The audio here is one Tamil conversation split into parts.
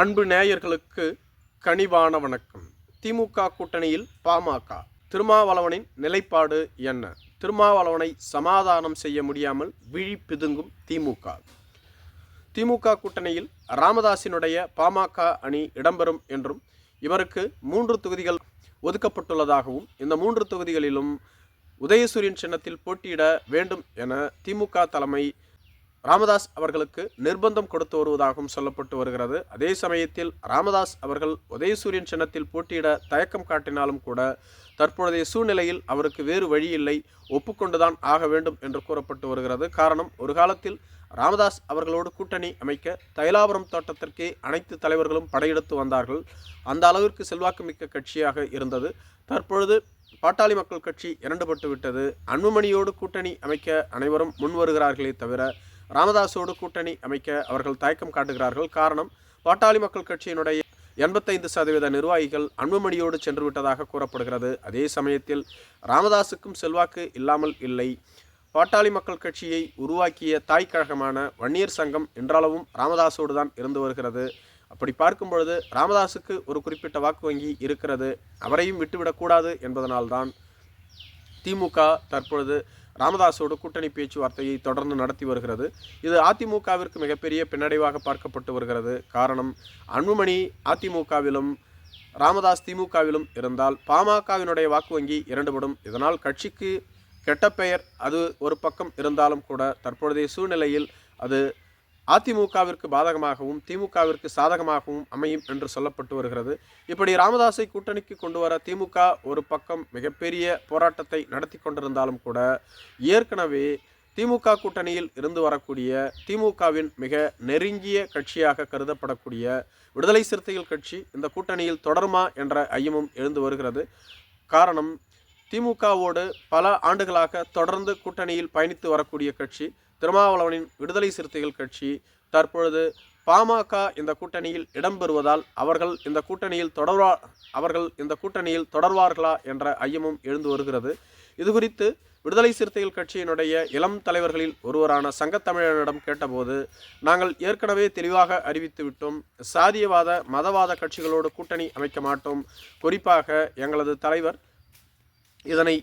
அன்பு நேயர்களுக்கு கனிவான வணக்கம். திமுக கூட்டணியில் பாமக. திருமாவளவனின் நிலைப்பாடு என்ன? திருமாவளவனை சமாதானம் செய்ய முடியாமல் விழி பிதுங்கும் திமுக. திமுக கூட்டணியில் ராமதாசினுடைய பாமக அணி இடம்பெறும் என்றும் இவருக்கு மூன்று தொகுதிகள் ஒதுக்கப்பட்டுள்ளதாகவும் இந்த மூன்று தொகுதிகளிலும் உதயசூரியன் சின்னத்தில் போட்டியிட வேண்டும் என திமுக தலைமை ராமதாஸ் அவர்களுக்கு நிர்பந்தம் கொடுத்து வருவதாகவும் சொல்லப்பட்டு வருகிறது. அதே சமயத்தில் ராமதாஸ் அவர்கள் உதயசூரியன் சின்னத்தில் போட்டியிட தயக்கம் காட்டினாலும் கூட தற்பொழுதைய சூழ்நிலையில் அவருக்கு வேறு வழி இல்லை. ஒப்புக்கொண்டுதான் ஆக வேண்டும் என்று கூறப்பட்டு வருகிறது. காரணம் ஒரு காலத்தில் ராமதாஸ் அவர்களோடு கூட்டணி அமைக்க தைலாபுரம் தோட்டத்திற்கே அனைத்து தலைவர்களும் படையெடுத்து வந்தார்கள். அந்த அளவிற்கு செல்வாக்குமிக்க கட்சியாக இருந்தது. தற்பொழுது பாட்டாளி மக்கள் கட்சி இரண்டுபட்டு விட்டது. அன்புமணியோடு கூட்டணி அமைக்க அனைவரும் முன் வருகிறார்களே தவிர ராமதாஸோடு கூட்டணி அமைக்க அவர்கள் தயக்கம் காட்டுகிறார்கள். காரணம் பாட்டாளி மக்கள் கட்சியினுடைய எண்பத்தைந்து சதவீத நிர்வாகிகள் அன்புமணியோடு சென்று விட்டதாக கூறப்படுகிறது. அதே சமயத்தில் ராமதாஸுக்கும் செல்வாக்கு இல்லாமல் இல்லை. பாட்டாளி மக்கள் கட்சியை உருவாக்கிய தாய் கழகமான வன்னியர் சங்கம் என்றாலவும் ராமதாஸோடு தான் இருந்து வருகிறது. அப்படி பார்க்கும் பொழுது ராமதாஸுக்கு ஒரு குறிப்பிட்ட வாக்கு வங்கி இருக்கிறது. அவரையும் விட்டுவிடக்கூடாது என்பதனால்தான் திமுக தற்பொழுது ராமதாஸோடு கூட்டணி பேச்சுவார்த்தையை தொடர்ந்து நடத்தி வருகிறது. இது அதிமுகவிற்கு மிகப்பெரிய பின்னடைவாக பார்க்கப்பட்டு வருகிறது. காரணம் அன்புமணி அதிமுகவிலும் ராமதாஸ் திமுகவிலும் இருந்தால் பாமகவினுடைய வாக்கு வங்கி இரண்டுபடும். இதனால் கட்சிக்கு கெட்ட பெயர் அது ஒரு பக்கம் இருந்தாலும் கூட தற்பொழுதைய சூழ்நிலையில் அது அதிமுகவிற்கு பாதகமாகவும் திமுகவிற்கு சாதகமாகவும் அமையும் என்று சொல்லப்பட்டு வருகிறது. இப்படி ராமதாஸை கூட்டணிக்கு கொண்டு வர திமுக ஒரு பக்கம் மிகப்பெரிய போராட்டத்தை நடத்தி கொண்டிருந்தாலும் கூட ஏற்கனவே திமுக கூட்டணியில் இருந்து வரக்கூடிய திமுகவின் மிக நெருங்கிய கட்சியாக கருதப்படக்கூடிய விடுதலை சிறுத்தைகள் கட்சி இந்த கூட்டணியில் தொடருமா என்ற ஐயமும் எழுந்து வருகிறது. காரணம் திமுகவோடு பல ஆண்டுகளாக தொடர்ந்து கூட்டணியில் பயணித்து வரக்கூடிய கட்சி திருமாவளவனின் விடுதலை சிறுத்தைகள் கட்சி. தற்பொழுது பாமக இந்த கூட்டணியில் இடம்பெறுவதால் அவர்கள் இந்த கூட்டணியில் தொடர்வா அவர்கள் இந்த கூட்டணியில் தொடர்வார்களா என்ற ஐயமும் எழுந்து வருகிறது. இது குறித்து விடுதலை சிறுத்தைகள் கட்சியினுடைய இளம் தலைவர்களில் ஒருவரான சங்கத்தமிழனிடம் கேட்டபோது நாங்கள் ஏற்கனவே தெளிவாக அறிவித்து விட்டோம். சாதியவாத மதவாத கட்சிகளோடு கூட்டணி அமைக்க மாட்டோம். குறிப்பாக எங்களது தலைவர் இதனை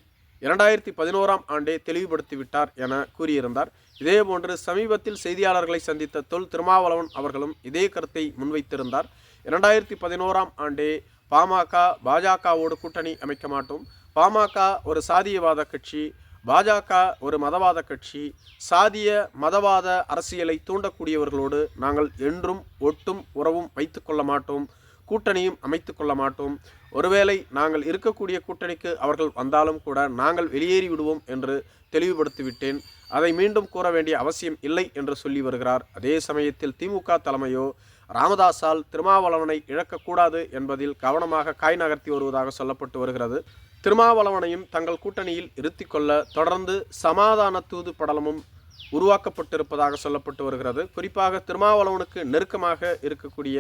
இரண்டாயிரத்தி பதினோராம் ஆண்டே தெளிவுபடுத்திவிட்டார் என கூறியிருந்தார். இதேபோன்று சமீபத்தில் செய்தியாளர்களை சந்தித்த தொல் திருமாவளவன் அவர்களும் இதே கருத்தை முன்வைத்திருந்தார். இரண்டாயிரத்தி பதினோராம் ஆண்டே பாமக பாஜகவோடு கூட்டணி அமைக்க மாட்டோம். பாமக ஒரு சாதியவாத கட்சி பாஜக ஒரு மதவாத கட்சி சாதிய மதவாத அரசியலை தூண்டக்கூடியவர்களோடு நாங்கள் என்றும் ஒட்டும் உறவும் வைத்துக்கொள்ள மாட்டோம். கூட்டணியும் அமைத்து கொள்ள மாட்டோம். ஒருவேளை நாங்கள் இருக்கக்கூடிய கூட்டணிக்கு அவர்கள் வந்தாலும் கூட நாங்கள் வெளியேறி விடுவோம் என்று தெளிவுபடுத்திவிட்டேன் அதை மீண்டும் கூற வேண்டிய அவசியம் இல்லை என்று சொல்லி வருகிறார். அதே சமயத்தில் திமுக தலைமையோ ராமதாஸால் திருமாவளவனை இழக்கக்கூடாது என்பதில் கவனமாக காய் நகர்த்தி வருவதாக சொல்லப்பட்டு வருகிறது. திருமாவளவனையும் தங்கள் கூட்டணியில் இருத்தி கொள்ள தொடர்ந்து சமாதான தூது படலமும் உருவாக்கப்பட்டிருப்பதாக சொல்லப்பட்டு வருகிறது. குறிப்பாக திருமாவளவனுக்கு நெருக்கமாக இருக்கக்கூடிய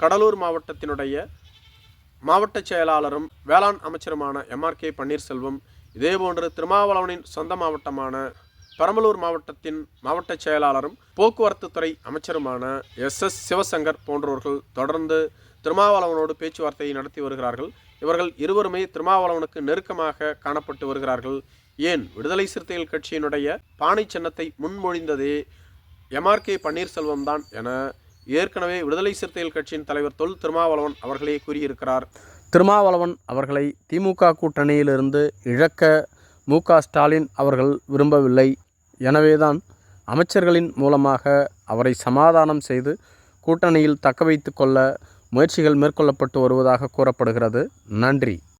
கடலூர் மாவட்டத்தினுடைய மாவட்ட செயலாளரும் வேளாண் அமைச்சருமான எம்ஆர் கே. பன்னீர்செல்வம் இதேபோன்று திருமாவளவனின் சொந்த மாவட்டமான பெரம்பலூர் மாவட்டத்தின் மாவட்ட செயலாளரும் போக்குவரத்து துறை அமைச்சருமான எஸ். எஸ். சிவசங்கர் போன்றவர்கள் தொடர்ந்து திருமாவளவனோடு பேச்சுவார்த்தையை நடத்தி வருகிறார்கள். இவர்கள் இருவருமே திருமாவளவனுக்கு நெருக்கமாக காணப்பட்டு வருகிறார்கள். ஏன்? விடுதலை சிறுத்தைகள் கட்சியினுடைய பானை சின்னத்தை முன்மொழிந்ததே எம்ஆர்கே பன்னீர்செல்வம் தான் என ஏற்கனவே விடுதலை சிறுத்தைகள் கட்சியின் தலைவர் தொல் திருமாவளவன் அவர்களே கூறியிருக்கிறார். திருமாவளவன் அவர்களை திமுக கூட்டணியிலிருந்து இழக்க மு ஸ்டாலின் அவர்கள் விரும்பவில்லை. எனவேதான் அமைச்சர்களின் மூலமாக அவரை சமாதானம் செய்து கூட்டணியில் தக்க வைத்து கொள்ள முயற்சிகள் மேற்கொள்ளப்பட்டு வருவதாக கூறப்படுகிறது. நன்றி.